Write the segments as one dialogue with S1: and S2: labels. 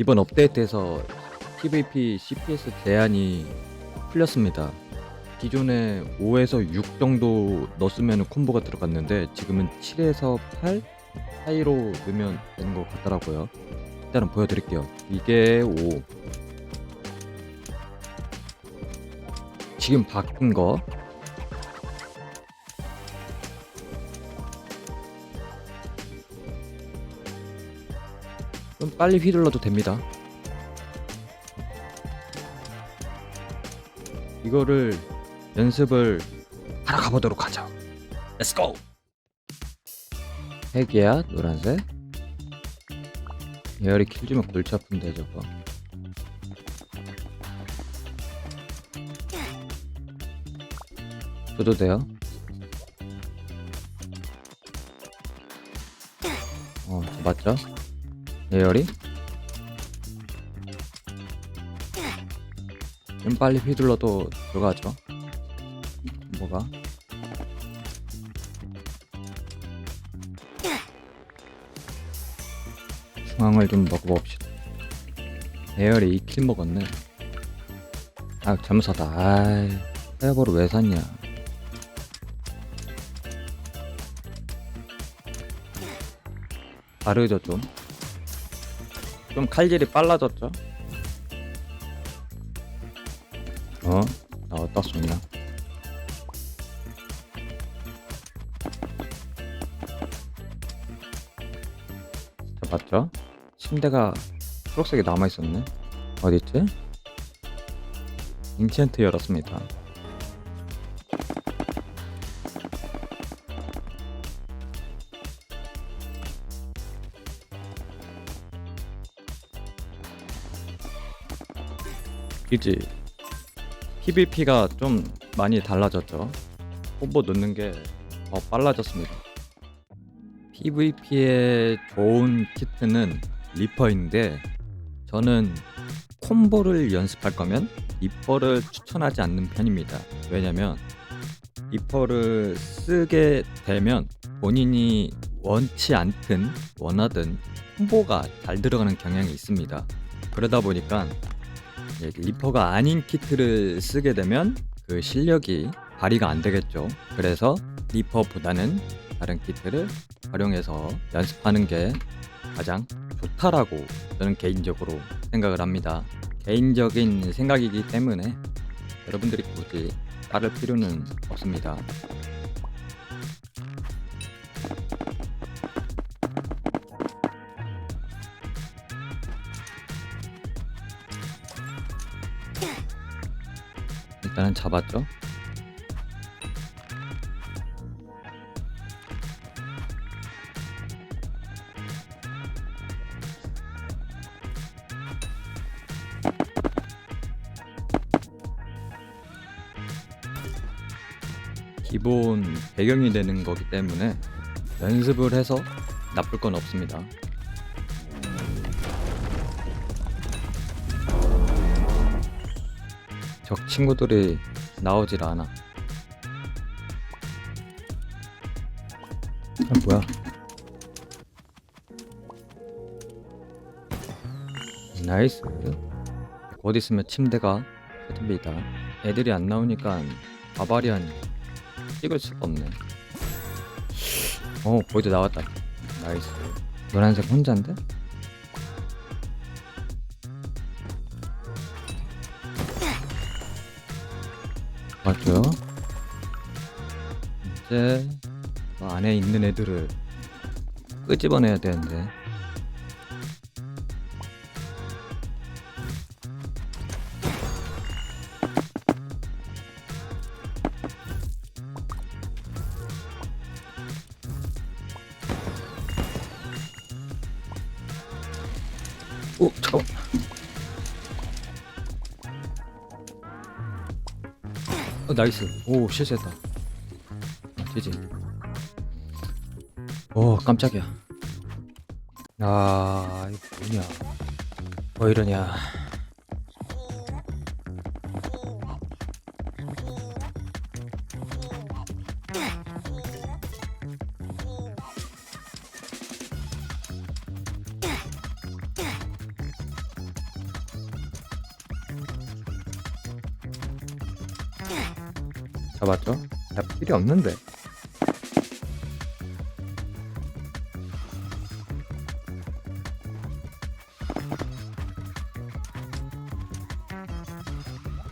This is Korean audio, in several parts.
S1: 이번 업데이트에서 PVP CPS 제한이 풀렸습니다. 기존에 5에서 6 정도 넣었으면 콤보가 들어갔는데 지금은 7에서 8 사이로 넣으면 되는 것 같더라고요. 일단은 보여드릴게요. 이게 5. 지금 바뀐 거좀 빨리 휘둘러도 됩니다. 이거를 연습을 하러 가보도록 하죠. Let's go. 핵이야 노란색. 예열이 킬주면 골치 아픈데 저거. 줘도 돼요? 어, 맞죠? 예열이 좀 빨리 휘둘러도 들어가죠 뭐가 중앙을 좀 먹어봅시다 예열이 2킬 먹었네 아잠수하다 아이 사야보를 왜 샀냐 다르죠 좀좀 칼질이 빨라졌죠? 어? 나 어디다 냐 진짜 맞죠? 침대가 초록색이 남아있었네 어딨지? 인첸트 열었습니다 이지 PVP가 좀 많이 달라졌죠. 콤보 넣는 게 더 빨라졌습니다. PVP의 좋은 키트는 리퍼인데 저는 콤보를 연습할 거면 리퍼를 추천하지 않는 편입니다. 왜냐면 리퍼를 쓰게 되면 본인이 원치 않든 원하든 콤보가 잘 들어가는 경향이 있습니다. 그러다 보니까 리퍼가 아닌 키트를 쓰게 되면 그 실력이 발휘가 안 되겠죠. 그래서 리퍼보다는 다른 키트를 활용해서 연습하는 게 가장 좋다라고 저는 개인적으로 생각을 합니다. 개인적인 생각이기 때문에 여러분들이 굳이 따를 필요는 없습니다. 일단은 잡았죠. 기본 배경이 되는 거기 때문에 연습을 해서 나쁠 건 없습니다. 적 친구들이 나오질 않아. 아 뭐야? 나이스. 곧 있으면 침대가 해줍니다. 애들이 안 나오니까 아바리안 찍을 수가 없네. 어, 보이드 나왔다. 나이스. 노란색 혼자인데? 맞죠? 이제 그 안에 있는 애들을 끄집어내야 되는데. 오, 잠깐 어, 나이스. 오, 실수했다. 되지. 오, 어, 깜짝이야. 아, 이거 뭐냐. 왜 이러냐. 잡았죠? 잡 필요 없는데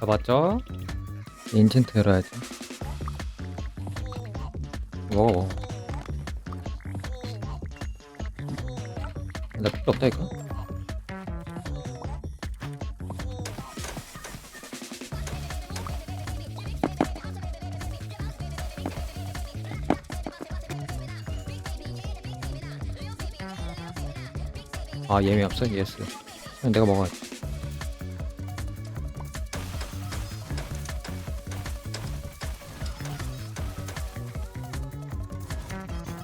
S1: 잡았죠? 인챈트 열어야지 먹어 먹어 나 필요 없다 이거 아 예매 없어? 예스 내가 먹어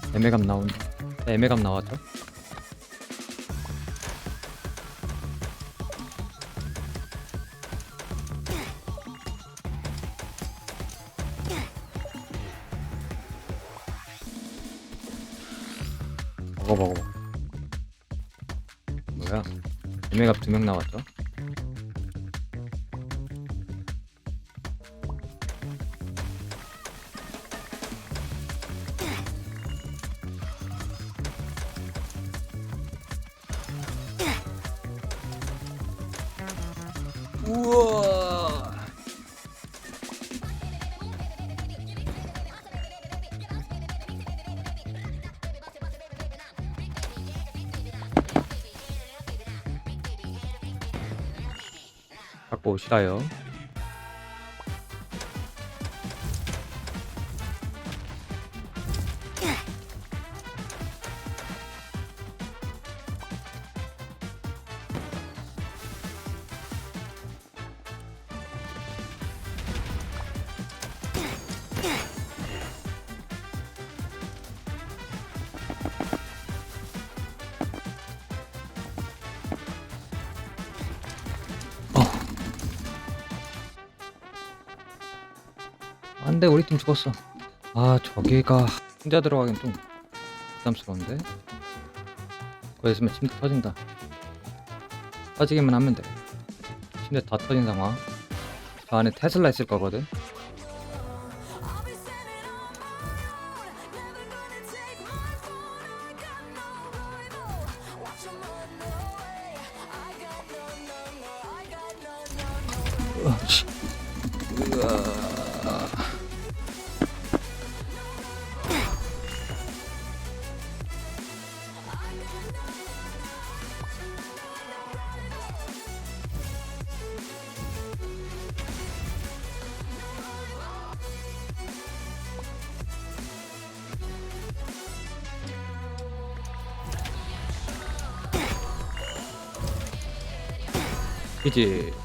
S1: 야돼애매감 나온 애매감 나왔죠? 먹어 먹어 먹어 뭐야? 음. 애매가두 명 나왔죠? 우와. 갖고 오시라요. Yeah. 안돼 우리 팀 죽었어 아 저기가 혼자 들어가긴 좀 부담스러운데 거기 있으면 침대 터진다 터지기만 하면 돼 침대 다 터진 상황 저 안에 테슬라 있을 거거든 어, 으아, 그지